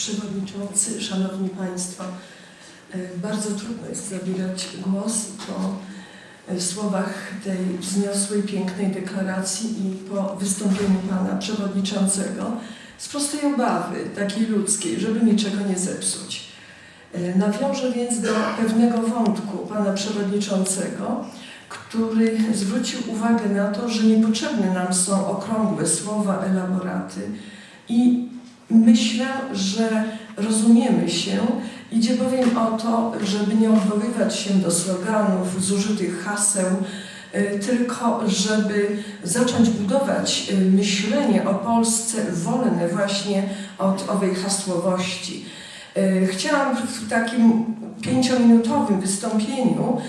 Przewodniczący, Szanowni Państwo, e, bardzo trudno jest zabierać głos po e, słowach tej wzniosłej, pięknej deklaracji i po wystąpieniu Pana Przewodniczącego z prostej obawy, takiej ludzkiej, żeby niczego nie zepsuć. E, Nawiążę więc do pewnego wątku Pana Przewodniczącego, który zwrócił uwagę na to, że niepotrzebne nam są okrągłe słowa, elaboraty i myślę, że rozumiemy się. Idzie bowiem o to, żeby nie odwoływać się do sloganów, zużytych haseł, y, tylko żeby zacząć budować y, myślenie o Polsce wolne właśnie od owej hasłowości. Y, Chciałam w takim pięciominutowym wystąpieniu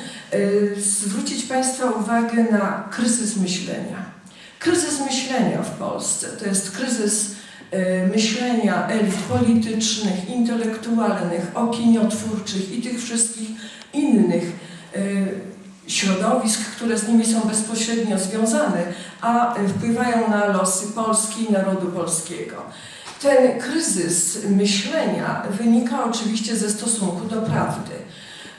zwrócić Państwa uwagę na kryzys myślenia. Kryzys myślenia w Polsce to jest kryzys myślenia elit politycznych, intelektualnych, opiniotwórczych i tych wszystkich innych y, środowisk, które z nimi są bezpośrednio związane, a y, wpływają na losy Polski i narodu polskiego. Ten kryzys myślenia wynika oczywiście ze stosunku do prawdy.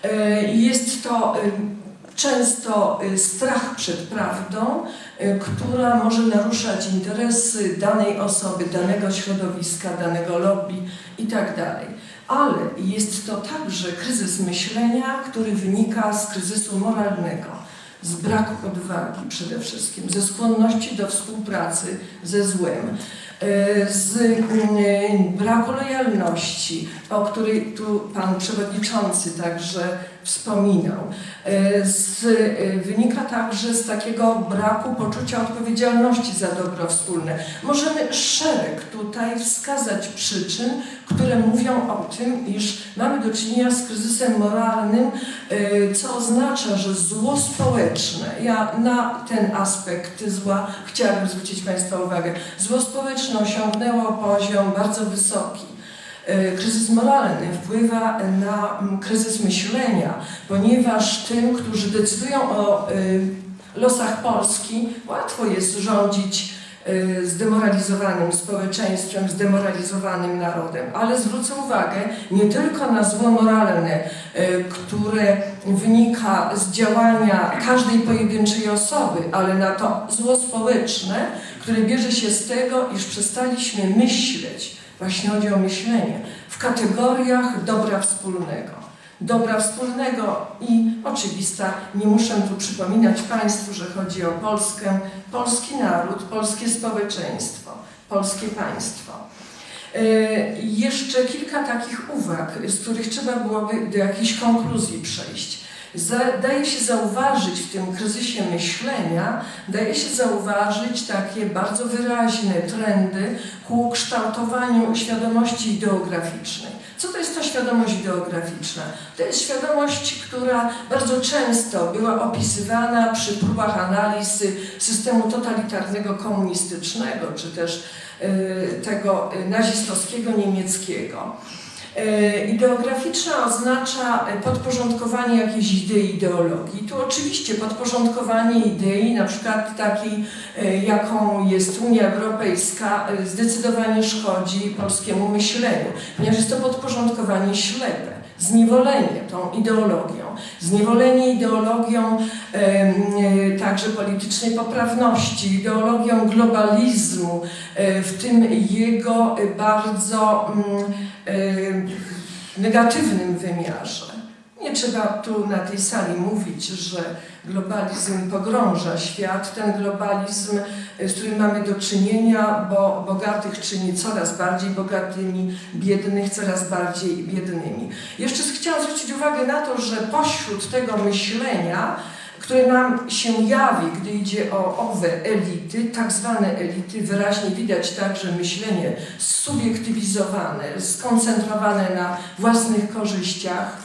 Y, Jest to y, często y, strach przed prawdą, y, która może naruszać interesy danej osoby, danego środowiska, danego lobby itd. Ale jest to także kryzys myślenia, który wynika z kryzysu moralnego, z braku odwagi przede wszystkim, ze skłonności do współpracy ze złem, y, z y, braku lojalności, o której tu Pan Przewodniczący także wspominał. Y, Z, wynika także z takiego braku poczucia odpowiedzialności za dobro wspólne. Możemy szereg tutaj wskazać przyczyn, które mówią o tym, iż mamy do czynienia z kryzysem moralnym, y, co oznacza, że zło społeczne, ja na ten aspekt zła chciałabym zwrócić Państwa uwagę, zło społeczne osiągnęło poziom bardzo wysoki. Y, Kryzys moralny wpływa na kryzys myślenia, ponieważ tym, którzy decydują o y, losach Polski, łatwo jest rządzić zdemoralizowanym społeczeństwem, zdemoralizowanym narodem. Ale zwrócę uwagę nie tylko na zło moralne, y, które wynika z działania każdej pojedynczej osoby, ale na to zło społeczne, które bierze się z tego, iż przestaliśmy myśleć, właśnie chodzi o myślenie, w kategoriach dobra wspólnego dobra wspólnego i oczywista. Nie muszę tu przypominać Państwu, że chodzi o Polskę, polski naród, polskie społeczeństwo, polskie państwo. E, Jeszcze kilka takich uwag, z których trzeba byłoby do jakiejś konkluzji przejść. Daje się zauważyć w tym kryzysie myślenia, daje się zauważyć takie bardzo wyraźne trendy ku kształtowaniu świadomości ideograficznej. Co to jest ta świadomość ideograficzna? To jest świadomość, która bardzo często była opisywana przy próbach analizy systemu totalitarnego komunistycznego, czy też y, tego y, nazistowskiego niemieckiego. Y, Ideograficzna oznacza podporządkowanie jakiejś idei, ideologii. Tu oczywiście podporządkowanie idei, na przykład takiej, y, jaką jest Unia Europejska, y, zdecydowanie szkodzi polskiemu myśleniu, ponieważ jest to podporządkowanie ślepe, zniewolenie tą ideologią, zniewolenie ideologią także politycznej poprawności, ideologią globalizmu, w tym jego bardzo mm, negatywnym wymiarze. Nie trzeba tu na tej sali mówić, że globalizm pogrąża świat. Ten globalizm, z którym mamy do czynienia, bo bogatych czyni coraz bardziej bogatymi, biednych coraz bardziej biednymi. Jeszcze chciałam zwrócić uwagę na to, że pośród tego myślenia, które nam się jawi, gdy idzie o owe elity, tak zwane elity, wyraźnie widać także myślenie subiektywizowane, skoncentrowane na własnych korzyściach.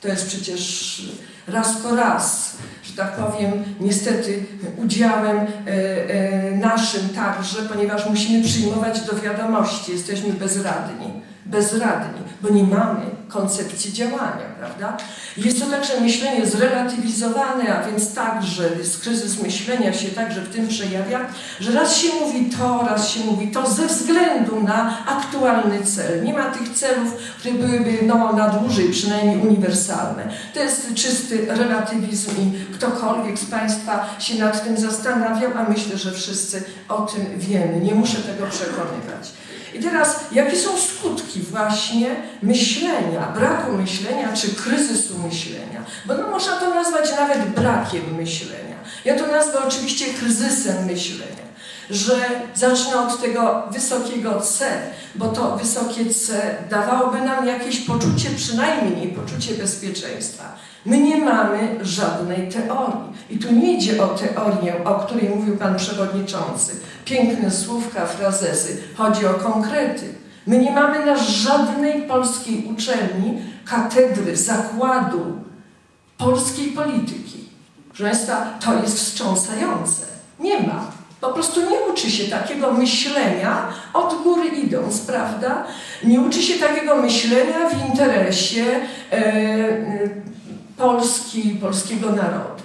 To jest przecież raz po raz, że tak powiem, niestety udziałem e, e, naszym także, ponieważ musimy przyjmować do wiadomości, jesteśmy bezradni. Bezradni, bo nie mamy koncepcji działania, prawda? Jest to także myślenie zrelatywizowane, a więc tak, że jest kryzys myślenia się także w tym przejawia, że raz się mówi to, raz się mówi to ze względu na aktualny cel. Nie ma tych celów, które byłyby no, na dłużej przynajmniej uniwersalne. To jest czysty relatywizm i ktokolwiek z Państwa się nad tym zastanawiał, a myślę, że wszyscy o tym wiemy. Nie muszę tego przekonywać. I teraz, jakie są skutki właśnie myślenia, braku myślenia czy kryzysu myślenia? Bo no, można to nazwać nawet brakiem myślenia. Ja to nazwę oczywiście kryzysem myślenia. Że zacznę od tego wysokiego C, bo to wysokie C dawałoby nam jakieś poczucie, przynajmniej poczucie bezpieczeństwa. My nie mamy żadnej teorii. I tu nie idzie o teorię, o której mówił Pan Przewodniczący. Piękne słówka, frazezy. Chodzi o konkrety. My nie mamy na żadnej polskiej uczelni katedry, zakładu polskiej polityki. Proszę Państwa, to jest wstrząsające. Nie ma. Po prostu nie uczy się takiego myślenia od góry idąc, prawda? Nie uczy się takiego myślenia w interesie e, Polski, polskiego narodu.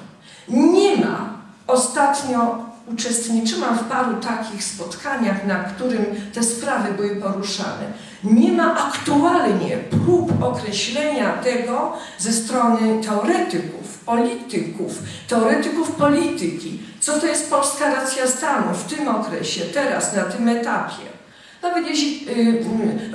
Nie ma. Ostatnio uczestniczyłam w paru takich spotkaniach, na którym te sprawy były poruszane. Nie ma aktualnie prób określenia tego ze strony teoretyków, polityków, teoretyków polityki, co to jest polska racja stanu w tym okresie, teraz, na tym etapie. Nawet jeśli y,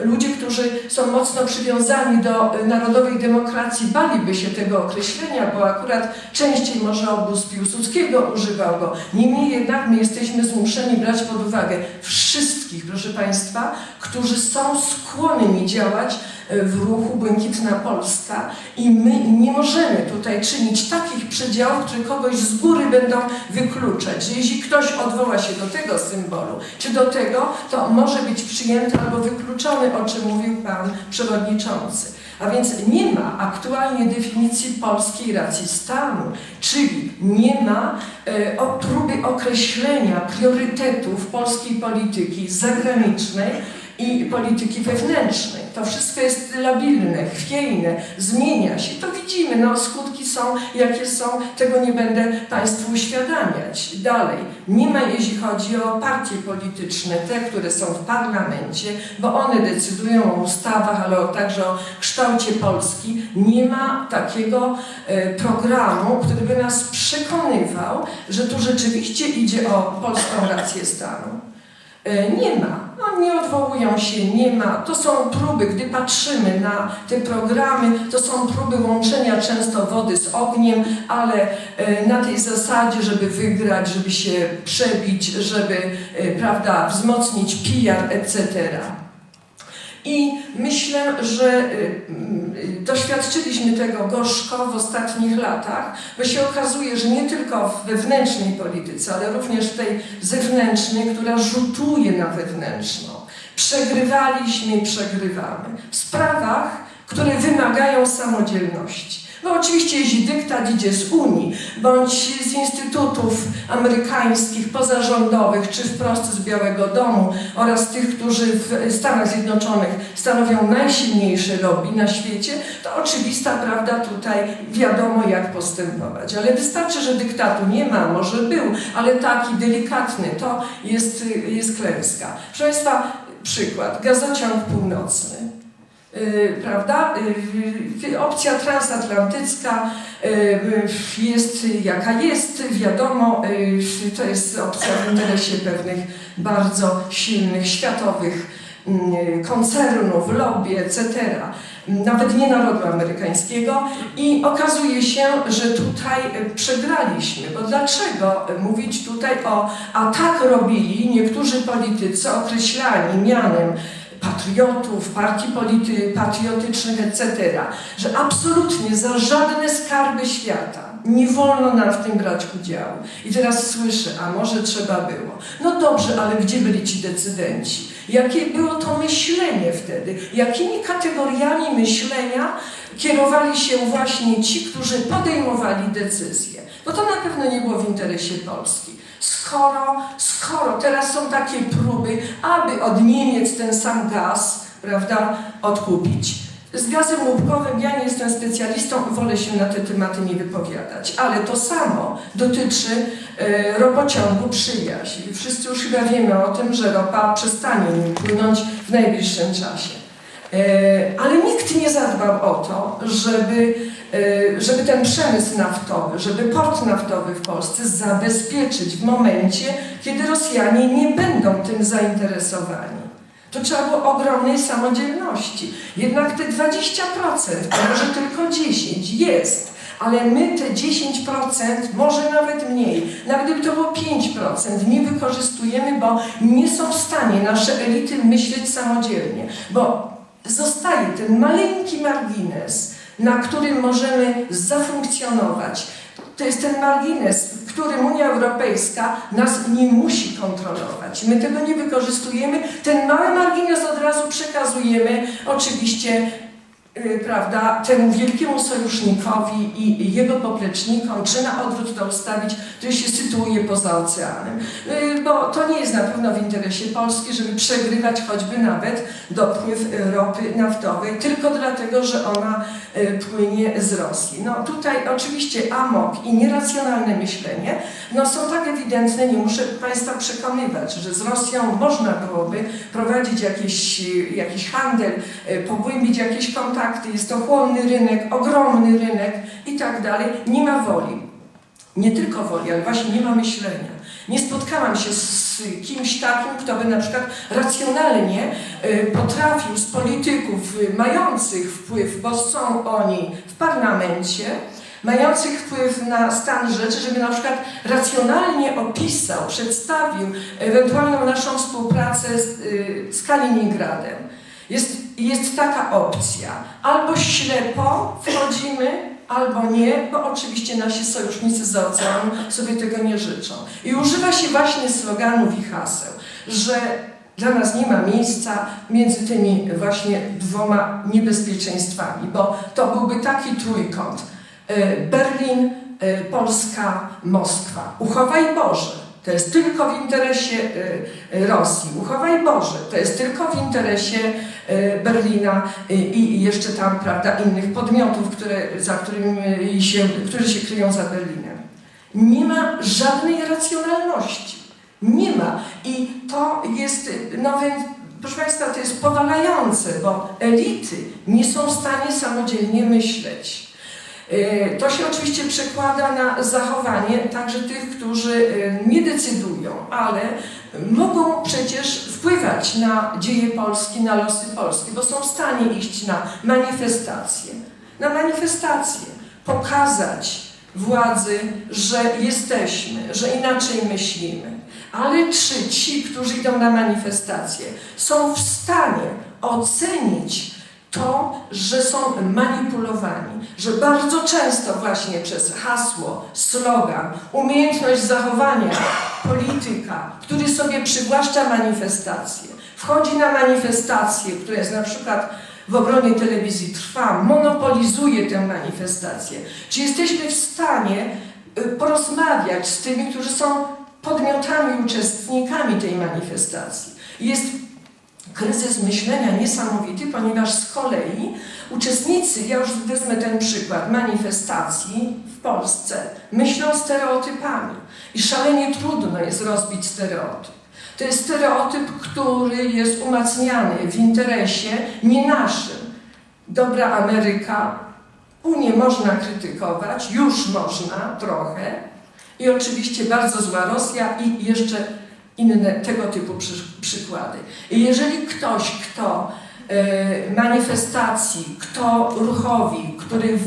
ludzie, którzy są mocno przywiązani do y, narodowej demokracji, baliby się tego określenia, bo akurat częściej może obóz Piłsudskiego używał go. Niemniej jednak my jesteśmy zmuszeni brać pod uwagę wszystkich, proszę Państwa, którzy są skłonni działać w ruchu Błękitna Polska i my nie możemy tutaj czynić takich przedziałów, które kogoś z góry będą wykluczać, jeśli ktoś odwoła się do tego symbolu, czy do tego, to może być przyjęty albo wykluczony, o czym mówił Pan Przewodniczący. A więc nie ma aktualnie definicji polskiej racji stanu, czyli nie ma e, o, próby określenia priorytetów polskiej polityki zagranicznej i polityki wewnętrznej. To wszystko jest labilne, chwiejne, zmienia się. To widzimy, no skutki są jakie są, tego nie będę Państwu uświadamiać. Dalej, nie ma jeśli chodzi o partie polityczne, te, które są w parlamencie, bo one decydują o ustawach, ale także o kształcie Polski, nie ma takiego e, programu, który by nas przekonywał, że tu rzeczywiście idzie o polską rację stanu. E, nie ma. Nie odwołują się, nie ma. To są próby, gdy patrzymy na te programy, to są próby łączenia często wody z ogniem, ale e, na tej zasadzie, żeby wygrać, żeby się przebić, żeby, e, prawda, wzmocnić PR, etc. I myślę, że y, y, doświadczyliśmy tego gorzko w ostatnich latach, bo się okazuje, że nie tylko w wewnętrznej polityce, ale również w tej zewnętrznej, która rzutuje na wewnętrzną. Przegrywaliśmy i przegrywamy w sprawach, które wymagają samodzielności. No oczywiście jeśli dyktat idzie z Unii, bądź z instytutów amerykańskich, pozarządowych, czy wprost z Białego Domu oraz tych, którzy w Stanach Zjednoczonych stanowią najsilniejsze lobby na świecie, to oczywista prawda tutaj wiadomo jak postępować. Ale wystarczy, że dyktatu nie ma, może był, ale taki delikatny, to jest, jest klęska. Proszę Państwa, przykład. Gazociąg północny. Y, prawda? Y, opcja transatlantycka y, jest jaka jest, wiadomo, to jest opcja w interesie pewnych bardzo silnych światowych koncernów, lobby, etc., nawet nie narodu amerykańskiego i okazuje się, że tutaj przegraliśmy. Bo dlaczego mówić tutaj o, a tak robili niektórzy politycy określani mianem patriotów, partii polity, patriotycznych, etc., że absolutnie za żadne skarby świata nie wolno nam w tym brać udziału. I teraz słyszę, a może trzeba było. No dobrze, ale gdzie byli ci decydenci? Jakie było to myślenie wtedy? Jakimi kategoriami myślenia kierowali się właśnie ci, którzy podejmowali decyzje? Bo to na pewno nie było w interesie Polski. Skoro, skoro teraz są takie próby, aby od Niemiec ten sam gaz prawda, odkupić. Z gazem łupkowym ja nie jestem specjalistą, wolę się na te tematy nie wypowiadać, ale to samo dotyczy e, ropociągu przyjaźń. Wszyscy już chyba wiemy o tym, że ropa przestanie płynąć w najbliższym czasie. E, ale nikt nie zadbał o to, żeby, e, żeby ten przemysł naftowy, żeby port naftowy w Polsce zabezpieczyć w momencie, kiedy Rosjanie nie będą tym zainteresowani. To trzeba było ogromnej samodzielności. Jednak te 20%, a może tylko 10 jest, ale my te 10%, może nawet mniej, nawet gdyby to było 5%, nie wykorzystujemy, bo nie są w stanie nasze elity myśleć samodzielnie, bo zostaje ten maleńki margines, na którym możemy zafunkcjonować. To jest ten margines, którym Unia Europejska nas nie musi kontrolować. My tego nie wykorzystujemy. Ten mały margines od razu przekazujemy oczywiście prawda, temu wielkiemu sojusznikowi i jego poplecznikom, czy na odwrót to ustawić, który się sytuuje poza oceanem. Yy, bo to nie jest na pewno w interesie Polski, żeby przegrywać choćby nawet dopływ ropy naftowej, tylko dlatego, że ona yy, płynie z Rosji. No tutaj oczywiście amok i nieracjonalne myślenie no, są tak ewidentne, nie muszę Państwa przekonywać, że z Rosją można byłoby prowadzić jakiś, jakiś handel, pogłębić jakieś jest to chłonny rynek, ogromny rynek i tak dalej. Nie ma woli. Nie tylko woli, ale właśnie nie ma myślenia. Nie spotkałam się z kimś takim, kto by na przykład racjonalnie y, potrafił z polityków y, mających wpływ, bo są oni w parlamencie, mających wpływ na stan rzeczy, żeby na przykład racjonalnie opisał, przedstawił ewentualną naszą współpracę z, y, z Kaliningradem. Jest, jest taka opcja. Albo ślepo wchodzimy, albo nie, bo oczywiście nasi sojusznicy z oceanu sobie tego nie życzą. I używa się właśnie sloganów i haseł, że dla nas nie ma miejsca między tymi właśnie dwoma niebezpieczeństwami, bo to byłby taki trójkąt. E, Berlin, e, Polska, Moskwa. Uchowaj Boże, to jest tylko w interesie e, Rosji. Uchowaj Boże, to jest tylko w interesie Berlina i jeszcze tam, prawda, innych podmiotów, które, za którymi się, którzy się kryją za Berlinem. Nie ma żadnej racjonalności. Nie ma. I to jest, no więc, proszę Państwa, to jest powalające, bo elity nie są w stanie samodzielnie myśleć. To się oczywiście przekłada na zachowanie także tych, którzy nie decydują, ale mogą przecież wpływać na dzieje Polski, na losy Polski, bo są w stanie iść na manifestacje, na manifestacje, pokazać władzy, że jesteśmy, że inaczej myślimy. Ale czy ci, którzy idą na manifestacje, są w stanie ocenić to, że są manipulowani, że bardzo często właśnie przez hasło, slogan, umiejętność zachowania polityka, który sobie przywłaszcza manifestacje, wchodzi na manifestację, która jest na przykład w obronie telewizji trwa, monopolizuje tę manifestację. Czy jesteśmy w stanie y, porozmawiać z tymi, którzy są podmiotami, uczestnikami tej manifestacji? Jest kryzys myślenia niesamowity, ponieważ z kolei uczestnicy, ja już wezmę ten przykład, manifestacji w Polsce, myślą stereotypami i szalenie trudno jest rozbić stereotyp. To jest stereotyp, który jest umacniany w interesie nie naszym. Dobra Ameryka, Unię można krytykować, już można trochę i oczywiście bardzo zła Rosja i jeszcze inne tego typu przy, przykłady. Jeżeli ktoś, kto y, manifestacji, kto ruchowi, który w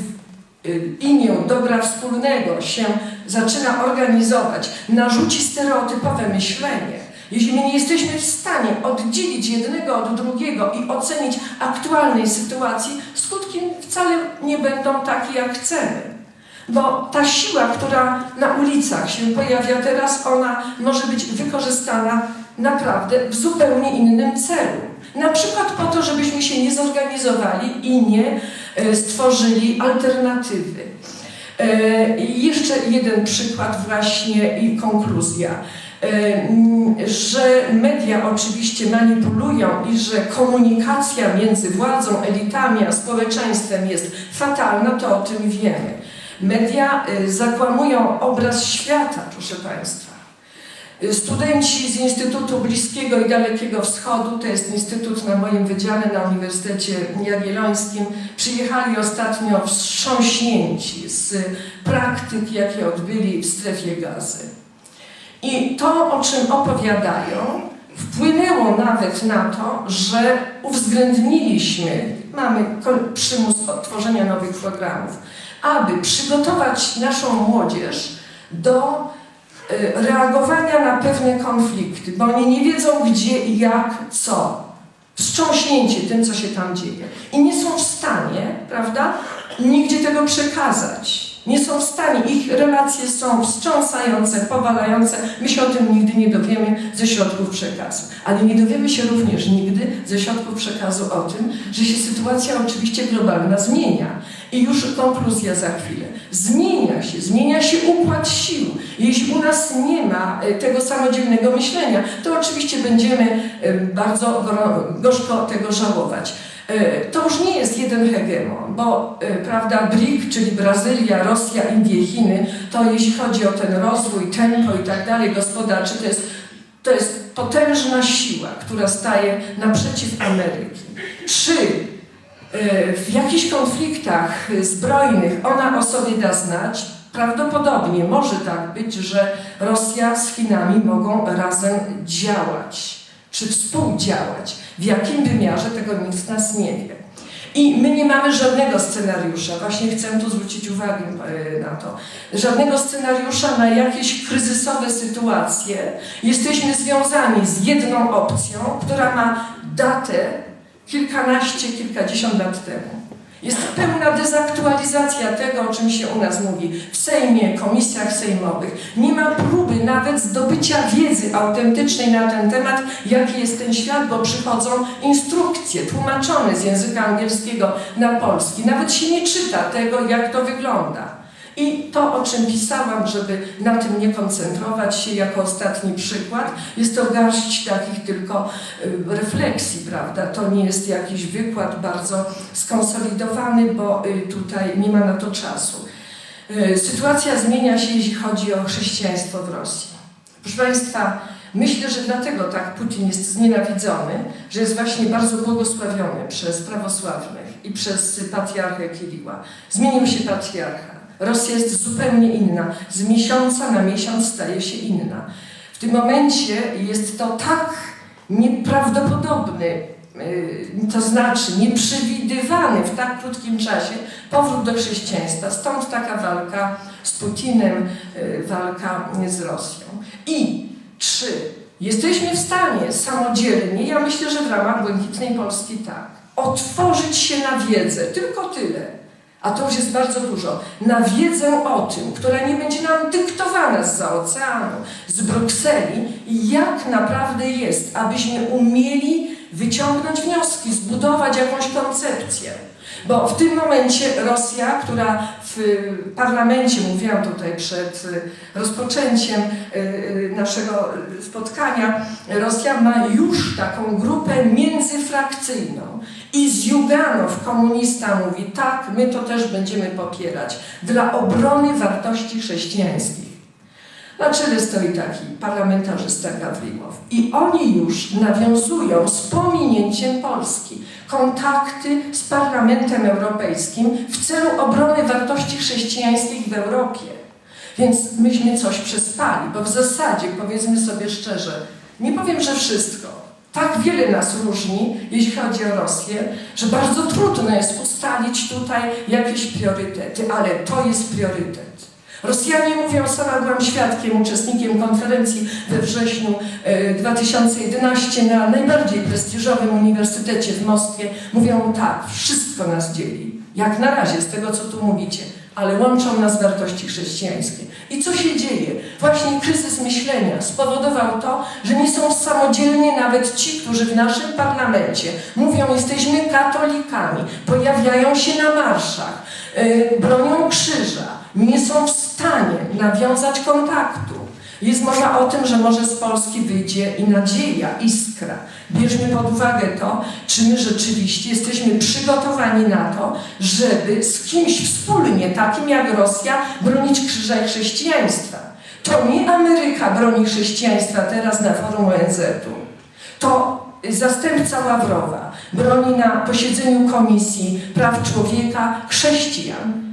y, imię dobra wspólnego się zaczyna organizować, narzuci stereotypowe myślenie, jeśli my nie jesteśmy w stanie oddzielić jednego od drugiego i ocenić aktualnej sytuacji, skutki wcale nie będą takie, jak chcemy. Bo ta siła, która na ulicach się pojawia teraz, ona może być wykorzystana naprawdę w zupełnie innym celu. Na przykład po to, żebyśmy się nie zorganizowali i nie e, stworzyli alternatywy. E, jeszcze jeden przykład właśnie i konkluzja. Em, Że media oczywiście manipulują i że komunikacja między władzą, elitami a społeczeństwem jest fatalna, to o tym wiemy. Media y, zakłamują obraz świata, proszę Państwa. Y, Studenci z Instytutu Bliskiego i Dalekiego Wschodu, to jest instytut na moim wydziale na Uniwersytecie Jagiellońskim, przyjechali ostatnio wstrząśnięci z praktyk, jakie odbyli w strefie gazy. I to, o czym opowiadają, wpłynęło nawet na to, że uwzględniliśmy, mamy przymus tworzenia nowych programów, aby przygotować naszą młodzież do y, reagowania na pewne konflikty, bo oni nie wiedzą gdzie i jak, co. Wstrząśnięci tym, co się tam dzieje. I nie są w stanie, prawda, nigdzie tego przekazać. Nie są w stanie, ich relacje są wstrząsające, powalające. My się o tym nigdy nie dowiemy ze środków przekazu. Ale nie dowiemy się również nigdy ze środków przekazu o tym, że się sytuacja oczywiście globalna zmienia. I już konkluzja za chwilę. Zmienia się, zmienia się układ sił. Jeśli u nas nie ma e, tego samodzielnego myślenia, to oczywiście będziemy e, bardzo gorzko tego żałować. E, To już nie jest jeden hegemon, bo e, prawda, BRIC, czyli Brazylia, Rosja, Indie, Chiny, to jeśli chodzi o ten rozwój, tempo i tak dalej gospodarczy, to jest, to jest potężna siła, która staje naprzeciw Ameryki. Czy e, w jakichś konfliktach zbrojnych ona o sobie da znać? Prawdopodobnie może tak być, że Rosja z Chinami mogą razem działać, czy współdziałać. W jakim wymiarze tego nikt z nas nie wie. I my nie mamy żadnego scenariusza, właśnie chcę tu zwrócić uwagę e, na to, żadnego scenariusza na jakieś kryzysowe sytuacje. Jesteśmy związani z jedną opcją, która ma datę kilkanaście, kilkadziesiąt lat temu. Jest pełna dezaktualizacja tego, o czym się u nas mówi w Sejmie, komisjach sejmowych. Nie ma próby nawet zdobycia wiedzy autentycznej na ten temat, jaki jest ten świat, bo przychodzą instrukcje tłumaczone z języka angielskiego na polski. Nawet się nie czyta tego, jak to wygląda. I to, o czym pisałam, żeby na tym nie koncentrować się jako ostatni przykład, jest to garść takich tylko y, refleksji, prawda? To nie jest jakiś wykład bardzo skonsolidowany, bo y, tutaj nie ma na to czasu. Y, Sytuacja zmienia się, jeśli chodzi o chrześcijaństwo w Rosji. Proszę Państwa, myślę, że dlatego tak Putin jest znienawidzony, że jest właśnie bardzo błogosławiony przez prawosławnych i przez patriarchę Kiriła. Zmienił się patriarcha. Rosja jest zupełnie inna. Z miesiąca na miesiąc staje się inna. W tym momencie jest to tak nieprawdopodobny, yy, to znaczy nieprzewidywany w tak krótkim czasie powrót do chrześcijaństwa. Stąd taka walka z Putinem, yy, walka z Rosją. I czy jesteśmy w stanie samodzielnie, ja myślę, że w ramach Błękitnej Polski tak, otworzyć się na wiedzę, tylko tyle, a to już jest bardzo dużo, na wiedzę o tym, która nie będzie nam dyktowana z oceanu, z Brukseli, jak naprawdę jest, abyśmy umieli wyciągnąć wnioski, zbudować jakąś koncepcję. Bo w tym momencie Rosja, która w parlamencie, mówiłam tutaj przed y, rozpoczęciem y, y, naszego spotkania, Rosja ma już taką grupę międzyfrakcyjną. I Zjuganow, komunista, mówi tak, my to też będziemy popierać dla obrony wartości chrześcijańskich. Na czele stoi taki parlamentarzysta Gawrimow. I oni już nawiązują z pominięciem Polski kontakty z Parlamentem Europejskim w celu obrony wartości chrześcijańskich w Europie. Więc myśmy coś przespali, bo w zasadzie, powiedzmy sobie szczerze, nie powiem, że wszystko, tak wiele nas różni, jeśli chodzi o Rosję, że bardzo trudno jest ustalić tutaj jakieś priorytety, ale to jest priorytet. Rosjanie mówią, sama byłam świadkiem, uczestnikiem konferencji we wrześniu e, 2011 na najbardziej prestiżowym uniwersytecie w Moskwie. Mówią tak, wszystko nas dzieli. Jak na razie, z tego co tu mówicie, ale łączą nas wartości chrześcijańskie. I co się dzieje? Właśnie kryzys myślenia spowodował to, że nie są samodzielnie nawet ci, którzy w naszym parlamencie mówią, jesteśmy katolikami, pojawiają się na marszach, yy, bronią krzyża, nie są w stanie nawiązać kontaktu. Jest mowa o tym, że może z Polski wyjdzie i nadzieja, iskra. Bierzmy pod uwagę to, czy my rzeczywiście jesteśmy przygotowani na to, żeby z kimś wspólnie, takim jak Rosja, bronić krzyża i chrześcijaństwa. To nie Ameryka broni chrześcijaństwa teraz na forum ONZ-u. To zastępca Ławrowa broni na posiedzeniu Komisji Praw Człowieka chrześcijan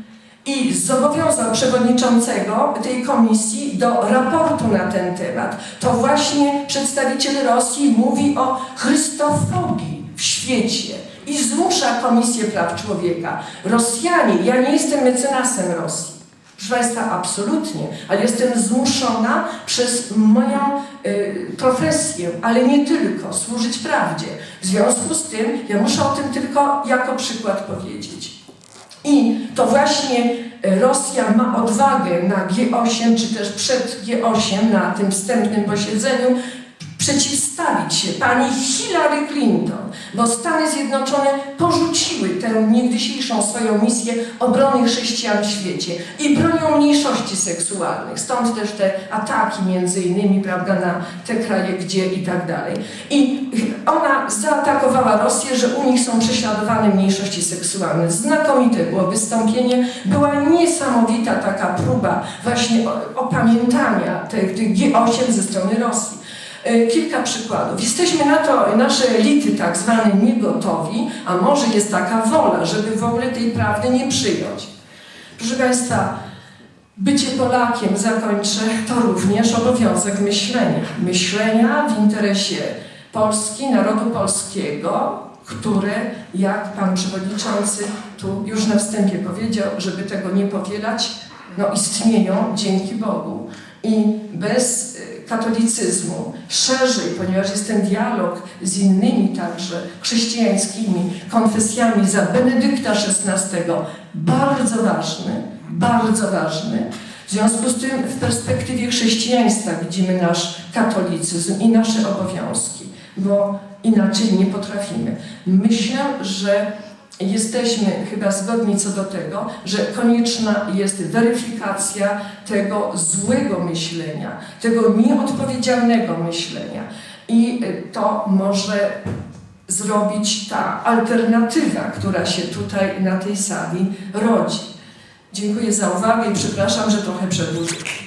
i zobowiązał przewodniczącego tej komisji do raportu na ten temat. To właśnie przedstawiciel Rosji mówi o chrystofobii w świecie i zmusza Komisję Praw Człowieka. Rosjanie, ja nie jestem mecenasem Rosji. Proszę Państwa, absolutnie, ale jestem zmuszona przez moją y, profesję, ale nie tylko, służyć prawdzie. W związku z tym ja muszę o tym tylko jako przykład powiedzieć. I to właśnie y, Rosja ma odwagę na G8, czy też przed G8, na tym wstępnym posiedzeniu, przeciwstawić się pani Hillary Clinton, bo Stany Zjednoczone porzuciły tę niegdysiejszą swoją misję obrony chrześcijan w świecie i bronią mniejszości seksualnych. Stąd też te ataki między innymi, prawda, na te kraje, gdzie i tak dalej. I ona zaatakowała Rosję, że u nich są prześladowane mniejszości seksualne. Znakomite było wystąpienie, była niesamowita taka próba właśnie opamiętania tych, tych G8 ze strony Rosji. E, Kilka przykładów. Jesteśmy na to, nasze elity tak zwane niegotowi, a może jest taka wola, żeby w ogóle tej prawdy nie przyjąć. Proszę Państwa, bycie Polakiem, zakończę, to również obowiązek myślenia. Myślenia w interesie Polski, narodu polskiego, które, jak Pan Przewodniczący tu już na wstępie powiedział, żeby tego nie powielać, no istnieją dzięki Bogu. I bez y, katolicyzmu, szerzej, ponieważ jest ten dialog z innymi także chrześcijańskimi konfesjami za Benedykta XVI, bardzo ważny, bardzo ważny. W związku z tym w perspektywie chrześcijaństwa widzimy nasz katolicyzm i nasze obowiązki, bo inaczej nie potrafimy. Myślę, że jesteśmy chyba zgodni co do tego, że konieczna jest weryfikacja tego złego myślenia, tego nieodpowiedzialnego myślenia. I to może zrobić ta alternatywa, która się tutaj na tej sali rodzi. Dziękuję za uwagę i przepraszam, że trochę przedłużyłam.